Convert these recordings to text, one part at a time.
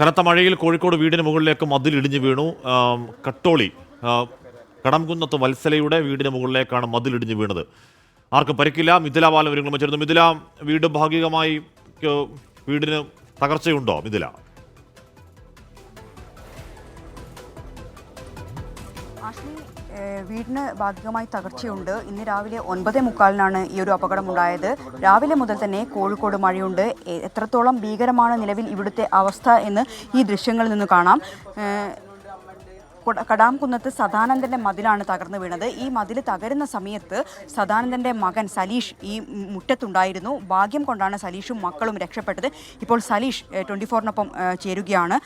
കനത്ത മഴയിൽ കോഴിക്കോട് വീടിന് മുകളിലേക്ക് മതിലിടിഞ്ഞ് വീണു. കട്ടോളി കടംകുന്നത്ത് വത്സലയുടെ വീടിന് മുകളിലേക്കാണ് മതിലിടിഞ്ഞ് വീണത്. ആർക്കും പരിക്കില്ല. മിഥില ബാലൻ വിവരങ്ങൾ ചേർന്നു മിഥില വീട് ഭാഗികമായി വീടിന് തകർച്ചയുണ്ടോ മിഥില? വീടിന് ഭാഗികമായി തകർച്ചയുണ്ട്. ഇന്ന് രാവിലെ ഒൻപതേ മുക്കാലിനാണ് ഈ ഒരു അപകടം അപകടമുണ്ടായത്. രാവിലെ മുതൽ തന്നെ കോഴിക്കോട് മഴയുണ്ട്. എത്രത്തോളം ഭീകരമാണ് നിലവിൽ ഇവിടുത്തെ അവസ്ഥ എന്ന് ഈ ദൃശ്യങ്ങളിൽ നിന്ന് കാണാം. കടാംകുന്നത്ത് സദാനന്ദന്റെ മതിലാണ് തകർന്നു വീണത്. ഈ മതിൽ തകരുന്ന സമയത്ത് സദാനന്ദന്റെ മകൻ സലീഷ് ഈ മുറ്റത്തുണ്ടായിരുന്നു. ഭാഗ്യം കൊണ്ടാണ് സലീഷും മക്കളും രക്ഷപ്പെട്ടത്. ഇപ്പോൾ സലീഷ് ട്വന്റി ഫോറിനൊപ്പം ചേരുകയാണ്.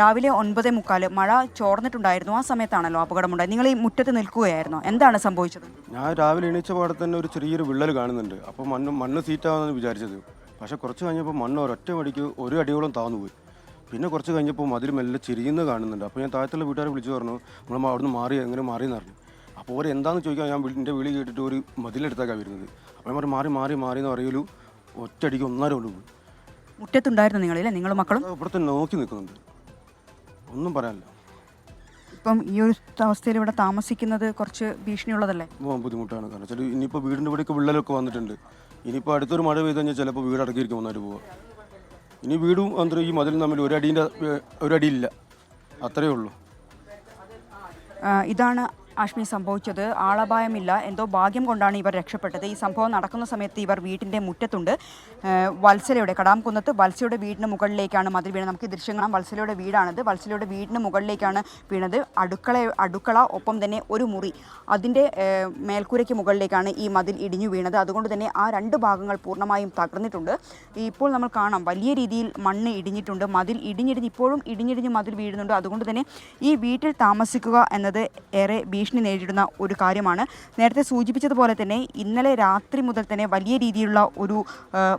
രാവിലെ ഒൻപതേ മുക്കാൽ മഴ ചോർന്നിട്ടുണ്ടായിരുന്നു. ആ സമയത്താണല്ലോ അപകടമുണ്ടായത്. നിങ്ങൾ ഈ മുറ്റത്ത് നിൽക്കുകയായിരുന്നു? എന്താണ് സംഭവിച്ചത്? ഞാൻ രാവിലെ എണീച്ച പാടെ തന്നെ ഒരു ചെറിയൊരു വിള്ളൽ കാണുന്നുണ്ട്. അപ്പോൾ മണ്ണ് മണ്ണ് സീറ്റാണെന്ന് വിചാരിച്ചത്. പക്ഷേ കുറച്ച് കഴിഞ്ഞപ്പോൾ മണ്ണ് ഒരൊറ്റ മടിക്ക് ഒരു അടിയോളം താന്നു പോയി. പിന്നെ കുറച്ച് കഴിഞ്ഞപ്പോൾ മതിൽ മെല്ലെ ചിരിയുന്ന കാണുന്നുണ്ട്. അപ്പോൾ ഞാൻ താഴത്തുള്ള വീട്ടുകാരെ വിളിച്ചു പറഞ്ഞു നമ്മൾ അവിടുന്ന് മാറി എങ്ങനെ മാറിയെന്ന് പറഞ്ഞു അപ്പോൾ അവർ എന്താണെന്ന് ചോദിക്കാൻ ഞാൻ എന്റെ വിളി കേട്ടിട്ട് ഒരു മതിലെടുത്താക്കാൻ വരുന്നത്. അപ്പോൾ ഞാൻ മാറി മാറി മാറി എന്ന് പറയലു ഒറ്റയടിക്ക് ഒന്നര ഉള്ളൂ. മുറ്റത്തുണ്ടായിരുന്നു നിങ്ങളില്ലേ? നിങ്ങളും മക്കളും? ഇവിടുത്തെ നോക്കി നിൽക്കുന്നുണ്ട്. ഒന്നും പറയാനില്ല. ഇപ്പം ഈ ഒരു അവസ്ഥയിൽ ഇവിടെ താമസിക്കുന്നത് കുറച്ച് ഭീഷണിയുള്ളതല്ലേ? പോകാൻ ബുദ്ധിമുട്ടാണ്. കാരണം വെച്ചാൽ ഇനിയിപ്പോൾ വീടിന്റെ ഇവിടെയൊക്കെ വിള്ളലൊക്കെ വന്നിട്ടുണ്ട്. ഇനിയിപ്പോൾ അടുത്തൊരു മഴ പെയ്ത് കഴിഞ്ഞാൽ ചിലപ്പോൾ വീട് അടക്കിയിരിക്കും ഒന്നായിട്ട് പോവുക. ഇനി വീടും അന്തരം ഈ മതിലും തമ്മിൽ ഒരടീന്റെ ഒരടിയില്ല അത്രയേ ഉള്ളൂ. ഇതാണ് ആഷ്മി സംഭവിച്ചത് ആളപായമില്ല. എന്തോ ഭാഗ്യം കൊണ്ടാണ് ഇവർ രക്ഷപ്പെട്ടത്. ഈ സംഭവം നടക്കുന്ന സമയത്ത് ഇവർ വീട്ടിന്റെ മുറ്റത്തുണ്ട്. വത്സലയുടെ കടാംകുന്നത്ത് വത്സയുടെ വീടിന് മുകളിലേക്കാണ് മതിൽ വീണത്. നമുക്ക് ദൃശ്യം കാണാം. വത്സലയുടെ വീടാണിത്. വത്സലയുടെ വീടിന് മുകളിലേക്കാണ് വീണത്. അടുക്കള അടുക്കള ഒപ്പം തന്നെ ഒരു മുറി അതിന്റെ മേൽക്കൂരയ്ക്ക് മുകളിലേക്കാണ് ഈ മതിൽ ഇടിഞ്ഞു വീണത്. അതുകൊണ്ട് തന്നെ ആ രണ്ട് ഭാഗങ്ങൾ പൂർണമായും തകർന്നിട്ടുണ്ട്. ഇപ്പോൾ നമ്മൾ കാണാം വലിയ രീതിയിൽ മണ്ണ് ഇടിഞ്ഞിട്ടുണ്ട്. മതിൽ ഇടിഞ്ഞിടിഞ്ഞ് ഇപ്പോഴും ഇടിഞ്ഞിടിഞ്ഞ് മതിൽ വീഴുന്നുണ്ട്. അതുകൊണ്ട് തന്നെ ഈ വീട്ടിൽ താമസിക്കുക എന്നത് ഏറെ നേരിടുന്ന ഒരു കാര്യമാണ്. നേരത്തെ സൂചിപ്പിച്ചതുപോലെ തന്നെ ഇന്നലെ രാത്രി മുതൽ തന്നെ വലിയ രീതിയിലുള്ള ഒരു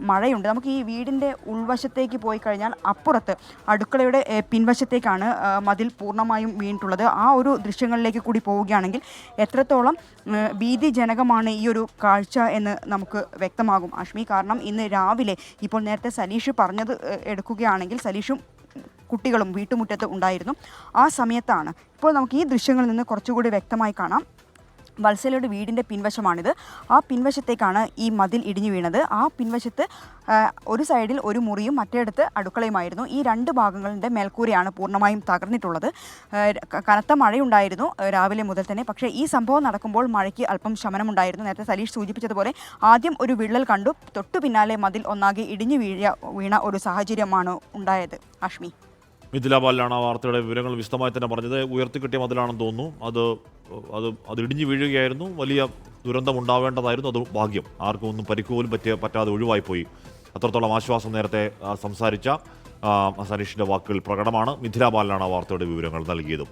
മഴയുണ്ട്. നമുക്ക് ഈ വീടിന്റെ ഉൾവശത്തേക്ക് പോയി കഴിഞ്ഞാൽ അപ്പുറത്ത് അടുക്കളയുടെ പിൻവശത്തേക്കാണ് മതിൽ പൂർണമായും വീണിട്ടുള്ളത്. ആ ഒരു ദൃശ്യങ്ങളിലേക്ക് കൂടി പോവുകയാണെങ്കിൽ എത്രത്തോളം ഭീതിജനകമാണ് ഈ ഒരു കാഴ്ച എന്ന് നമുക്ക് വ്യക്തമാകും അഷ്മി കാരണം ഇന്ന് രാവിലെ ഇപ്പോൾ നേരത്തെ സലീഷ് പറഞ്ഞത് എടുക്കുകയാണെങ്കിൽ സലീഷും കുട്ടികളും വീട്ടുമുറ്റത്ത് ഉണ്ടായിരുന്നു. ആ സമയത്താണ് ഇപ്പോൾ നമുക്ക് ഈ ദൃശ്യങ്ങളിൽ നിന്ന് കുറച്ചുകൂടി വ്യക്തമായി കാണാം. വത്സലയുടെ വീടിന്റെ പിൻവശമാണിത്. ആ പിൻവശത്തേക്കാണ് ഈ മതിൽ ഇടിഞ്ഞു വീണത്. ആ പിൻവശത്ത് ഒരു സൈഡിൽ ഒരു മുറിയും മറ്റേടത്ത് അടുക്കളയുമായിരുന്നു. ഈ രണ്ട് ഭാഗങ്ങളുടെ മേൽക്കൂരയാണ് പൂർണമായും തകർന്നിട്ടുള്ളത്. കനത്ത മഴയുണ്ടായിരുന്നു രാവിലെ മുതൽ തന്നെ. പക്ഷേ ഈ സംഭവം നടക്കുമ്പോൾ മഴയ്ക്ക് അല്പം ശമനമുണ്ടായിരുന്നു. നേരത്തെ സലീഷ് സൂചിപ്പിച്ചതുപോലെ ആദ്യം ഒരു വിള്ളൽ കണ്ടു. തൊട്ടു പിന്നാലെ മതിൽ ഒന്നാകെ ഇടിഞ്ഞു വീഴ വീണ ഒരു സാഹചര്യമാണ് ഉണ്ടായത്. അഷ്മി മിഥില ബാലനാണ് ആ വാർത്തയുടെ വിവരങ്ങൾ വിശദമായി തന്നെ പറഞ്ഞത്. ഉയർത്തിക്കിട്ടിയ മതിലാണെന്ന് തോന്നുന്നു. അത് അത് അത് ഇടിഞ്ഞു വീഴുകയായിരുന്നു. വലിയ ദുരന്തം ഉണ്ടാവേണ്ടതായിരുന്നു അത് ഭാഗ്യം. ആർക്കും ഒന്നും പരിക്ക് പോലും പറ്റിയ പറ്റാതെ ഒഴിവായിപ്പോയി. അത്രത്തോളം ആശ്വാസം നേരത്തെ സംസാരിച്ച സനീഷിന്റെ വാക്കുകൾ പ്രകടമാണ്. മിഥിലാബാലിലാണ് ആ വാർത്തയുടെ വിവരങ്ങൾ നൽകിയതും.